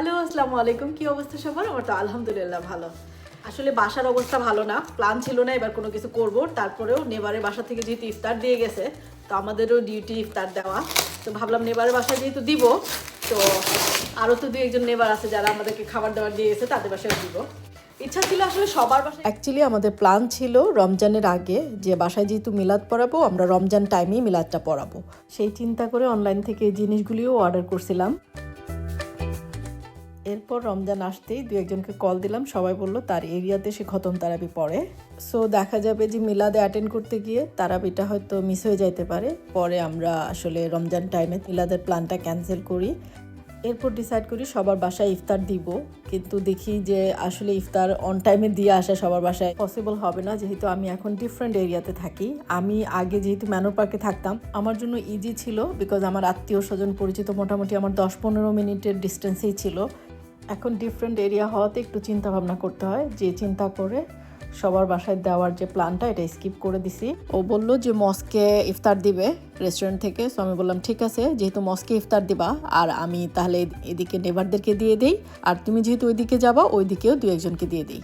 Hello, আসসালামু আলাইকুম। কি অবস্থা সবার? আমার তো আলহামদুলিল্লাহ ভালো। আসলে বাসার অবস্থা ভালো না প্ল্যান ছিল না এবার কোনো কিছু করব। তারপরেও নেবারের বাসা থেকে যেহেতু ইফতার দিয়ে গেছে, তো আমাদেরও ডিউটি ইফতার দেওয়া। তো ভাবলাম নেবারের বাসায় যেহেতু দিব, তো আরও তো দু একজন নেবার আছে যারা আমাদেরকে খাবার দাবার দিয়ে গেছে, তাদের বাসায় দিব। ইচ্ছা ছিল আসলে সবার বাসায় অ্যাকচুয়ালি আমাদের প্ল্যান ছিল রমজানের আগে যে বাসায় যেহেতু মিলাদ পড়াবো, আমরা রমজান টাইমেই মিলাদটা পড়াবো। সেই চিন্তা করে অনলাইন থেকে জিনিসগুলিও অর্ডার করছিলাম। এরপর রমজান আসতেই দু একজনকে কল দিলাম। সবাই বলল, তার এরিয়াতে সে খতম তারাবি পড়ে। সো দেখা যাবে যে মিলাদে অ্যাটেন্ড করতে গিয়ে তারাবিটা হয়তো মিস হয়ে যাইতে পারে। পরে আমরা আসলে রমজান টাইমে মিলাদের প্ল্যানটা ক্যান্সেল করি। এরপর ডিসাইড করি সবার বাসায় ইফতার দিব। কিন্তু দেখি যে আসলে ইফতার অন টাইমে দিয়ে আসা সবার বাসায় পসিবল হবে না। যেহেতু আমি এখন ডিফারেন্ট এরিয়াতে থাকি। আমি আগে যেহেতু ম্যানোর পার্কে থাকতাম, আমার জন্য ইজি ছিল বিকজ আমার আত্মীয় স্বজন পরিচিত মোটামুটি আমার দশ পনেরো মিনিটের ডিস্টেন্সেই ছিল। এখন ডিফারেন্ট এরিয়া হওয়াতে একটু চিন্তা ভাবনা করতে হয়। যে চিন্তা করে সবার বাসায় দেওয়ার যে প্ল্যানটা এটা স্কিপ করে দিছি। ও বলল যে মস্কে ইফতার দিবে রেস্টুরেন্ট থেকে। সো আমি বললাম, ঠিক আছে, যেহেতু মস্কে ইফতার দিবা, আর আমি তাহলে এদিকে নেবারদেরকে দিয়ে দিই, আর তুমি যেহেতু ওইদিকে যাবা, ওইদিকেও দু একজনকে দিয়ে দিই।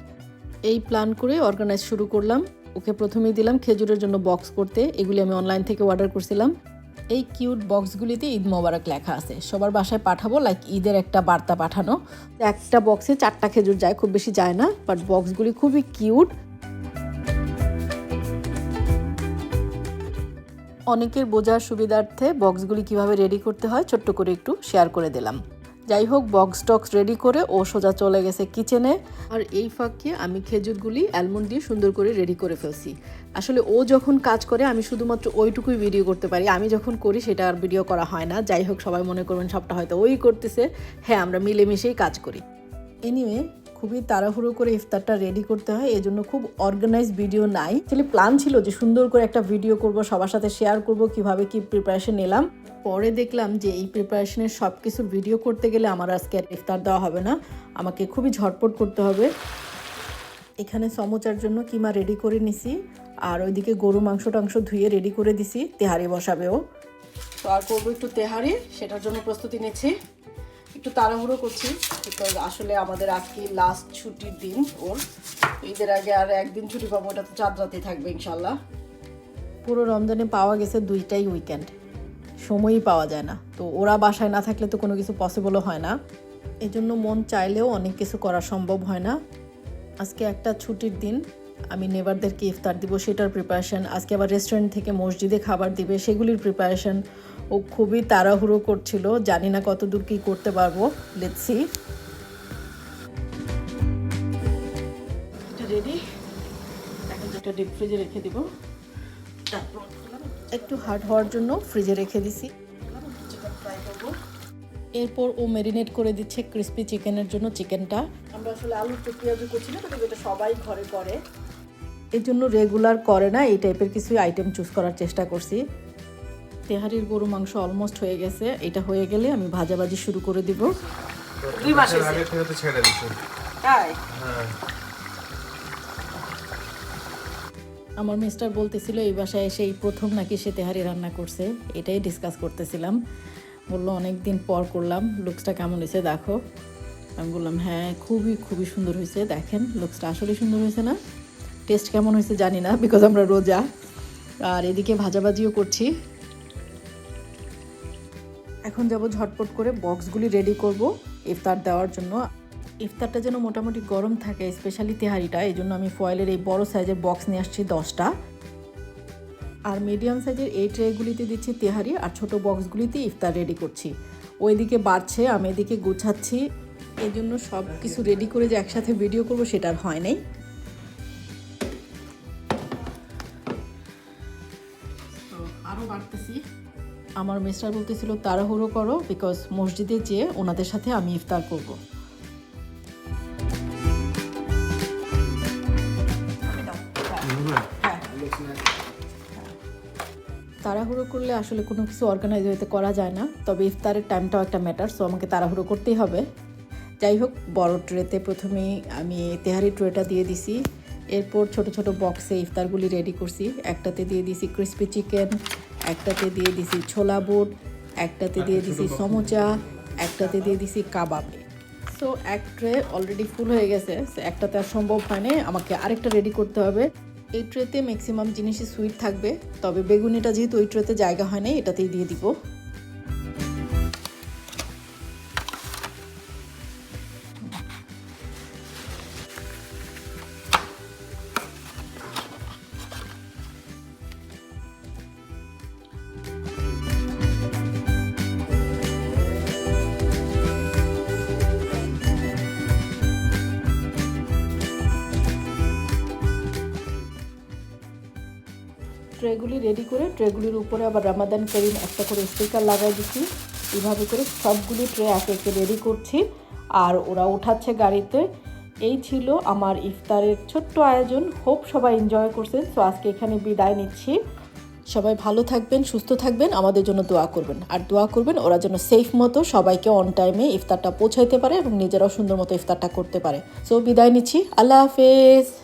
এই প্ল্যান করে অর্গানাইজ শুরু করলাম। ওকে প্রথমেই দিলাম খেজুরের জন্য বক্স করতে। এগুলি আমি অনলাইন থেকে অর্ডার করছিলাম। এই কিউট বক্সগুলিতে ঈদ মোবারক লেখা আছে। সবার বাসায় পাঠাবো লাইক ঈদের একটা বার্তা পাঠানো। একটা বক্সে চারটা খেজুর যায়, খুব বেশি যায় না বাট বক্সগুলি খুবই কিউট। অনেকের বোঝার সুবিধার্থে বক্সগুলি কীভাবে রেডি করতে হয়, ছোট্ট করে একটু শেয়ার করে দিলাম। যাই হোক বক্স টক্স রেডি করে ও সোজা চলে গেছে কিচেনে আর এই ফাঁকে আমি খেজুরগুলি অ্যালমন্ড দিয়ে সুন্দর করে রেডি করে ফেলছি। আসলে ও যখন কাজ করে, আমি শুধুমাত্র ওইটুকুই ভিডিও করতে পারি। আমি যখন করি, সেটা আর ভিডিও করা হয় না। যাই হোক, সবাই মনে করবেন সবটা হয়তো ওই করতেছে। হ্যাঁ আমরা মিলেমিশেই কাজ করি। এনিওয়ে খুবই তাড়াহুড়ো করে ইফতারটা রেডি করতে হয়, এজন্য খুব অর্গানাইজ ভিডিও নাই। অ্যাকচুয়ালি প্ল্যান ছিল যে সুন্দর করে একটা ভিডিও করব, সবার সাথে শেয়ার করব, কীভাবে কি প্রিপারেশন নিলাম। পরে দেখলাম যে এই প্রিপারেশনের সব কিছুর ভিডিও করতে গেলে আমার আজকে আর ইফতার দেওয়া হবে না। আমাকে খুবই ঝটপট করতে হবে। এখানে সমোচার জন্য কিমা রেডি করে নিছি, আর ওইদিকে গরু মাংস টাংস ধুয়ে রেডি করে দিছি, তেহারি বসাবেও। তো আর করব একটু তেহারি, সেটার জন্য প্রস্তুতি নিচ্ছি। একটু তাড়াহুড়ো করছি বিকজ আসলে আমাদের আজকে লাস্ট ছুটির দিন ওর। ঈদের আগে আর একদিন ছুটি পাবো ওটা তো চাঁদ রাতে থাকবে ইনশাল্লাহ পুরো রমজানে পাওয়া গেছে দুইটাই উইকেন্ড সময়ই পাওয়া যায় না। তো ওরা বাসায় না থাকলে তো কোনো কিছু পসিবলও হয় না। এজন্য মন চাইলেও অনেক কিছু করা সম্ভব হয় না। আজকে একটা ছুটির দিন, আমি নেবারদেরকে ইফতার দিব, সেটার প্রিপারেশান আজকে আবার রেস্টুরেন্ট থেকে মসজিদে খাবার দিবে, সেগুলির প্রিপারেশন ও খুবই তাড়াহুড়ো করছিল। জানি না কত দূর কী করতে পারব। লেটসি রেডি এখন যেটা ডিপ ফ্রিজে রেখে দিব। তারপর একটু হার্ড হওয়ার জন্য ফ্রিজে রেখে দিছি। এরপর ও ম্যারিনেট করে দিচ্ছে ক্রিস্পি চিকেনের জন্য চিকেনটা আমরা আসলে আলুর তো পেঁয়াজু করছি না কিন্তু এটা সবাই ঘরে করে। এর জন্য রেগুলার করে না এই টাইপের কিছু আইটেম চুজ করার চেষ্টা করছি। তেহারির গরু মাংস অলমোস্ট হয়ে গেছে। এটা হয়ে গেলে আমি ভাজাভাজি শুরু করে দিব। দুই মাস আগে থেকে তো ছেড়ে দিচ্ছেন তাই? হ্যাঁ। আমার মিস্টার বলতেছিল এই বাসায় এসে এই প্রথম নাকি সে তেহারি রান্না করছে? এটাই ডিসকাস করতেছিলাম। বলল অনেক দিন পর করলাম। লুকসটা কেমন হয়েছে দেখো। আমি বললাম হ্যাঁ খুবই খুবই সুন্দর হয়েছে। দেখেন লুকসটা আসলে সুন্দর হয়েছে না? টেস্ট কেমন হয়েছে জানি না বিকজ আমরা রোজা। আর এদিকে ভাজাভাজিও করছি। এখন যাব ঝটপট করে বক্সগুলি রেডি করব ইফতার দেওয়ার জন্য। ইফতারটা যেন মোটামুটি গরম থাকে স্পেশালি তেহারিটা এই জন্য আমি ফয়েলের এই বড় সাইজের বক্স নিয়ে আসছি দশটা। আর মিডিয়াম সাইজের এই ট্রেগুলিতে দিচ্ছি তেহারি, আর ছোট বক্সগুলিতে ইফতার রেডি করছি। ওইদিকে বাড়ছে, আমি এদিকে গুছাচ্ছি এই জন্য সব কিছু রেডি করে যে একসাথে ভিডিও করব সেটা আর হয় নাই। আমার মিস্টার বলতেছিল, তাড়াহুড়ো করো বিকজ মসজিদে যেয়ে ওনাদের সাথে আমি ইফতার করব। হ্যাঁ। তাড়াহুড়ো করলে আসলে কোনো কিছু অর্গানাইজ হইতে করা যায় না, তবে ইফতারের টাইমটাও একটা ম্যাটার সো আমাকে তাড়াহুড়ো করতেই হবে। যাই হোক, বড় ট্রেতে প্রথমেই আমি তেহারি ট্রেটা দিয়ে দিছি, এরপর ছোট ছোট বক্সে ইফতারগুলি রেডি করছি। একটাতে দিয়ে দিছি ক্রিস্পি চিকেন একটাতে দিয়ে দিছি ছোলা বুট একটাতে দিয়ে দিছি সমোচা একটাতে দিয়ে দিছি কাবাব। সো এক ট্রে অলরেডি ফুল হয়ে গেছে একটাতে আর সম্ভব হয়নি আমাকে আরেকটা রেডি করতে হবে। এই ট্রেতে ম্যাক্সিমাম জিনিসই সুইট থাকবে তবে বেগুনিটা যেহেতু ওই ট্রেতে জায়গা হয় না এটাতেই দিয়ে দিব। ট্রেগুলি রেডি করে, ট্রেগুলির উপরে আবার রামাদান করিম একটা করে স্টিকার লাগাই দিচ্ছি। এইভাবে করে সবগুলি ট্রে একে একে রেডি করছি। আর ওরা উঠাচ্ছে গাড়িতে। এই ছিল আমার ইফতারের ছোট্ট আয়োজন। হোপ সবাই এনজয় করছেন। তো আজকে এখানে বিদায় নিচ্ছি। সবাই ভালো থাকবেন, সুস্থ থাকবেন। আমাদের জন্য দোয়া করবেন। আর দোয়া করবেন, ওরা যেন সেফ মতো সবাইকে অন টাইমে ইফতারটা পৌঁছাইতে পারে এবং নিজেরাও সুন্দর মতো ইফতারটা করতে পারে। সো বিদায় নিচ্ছি। আল্লাহ হাফেজ।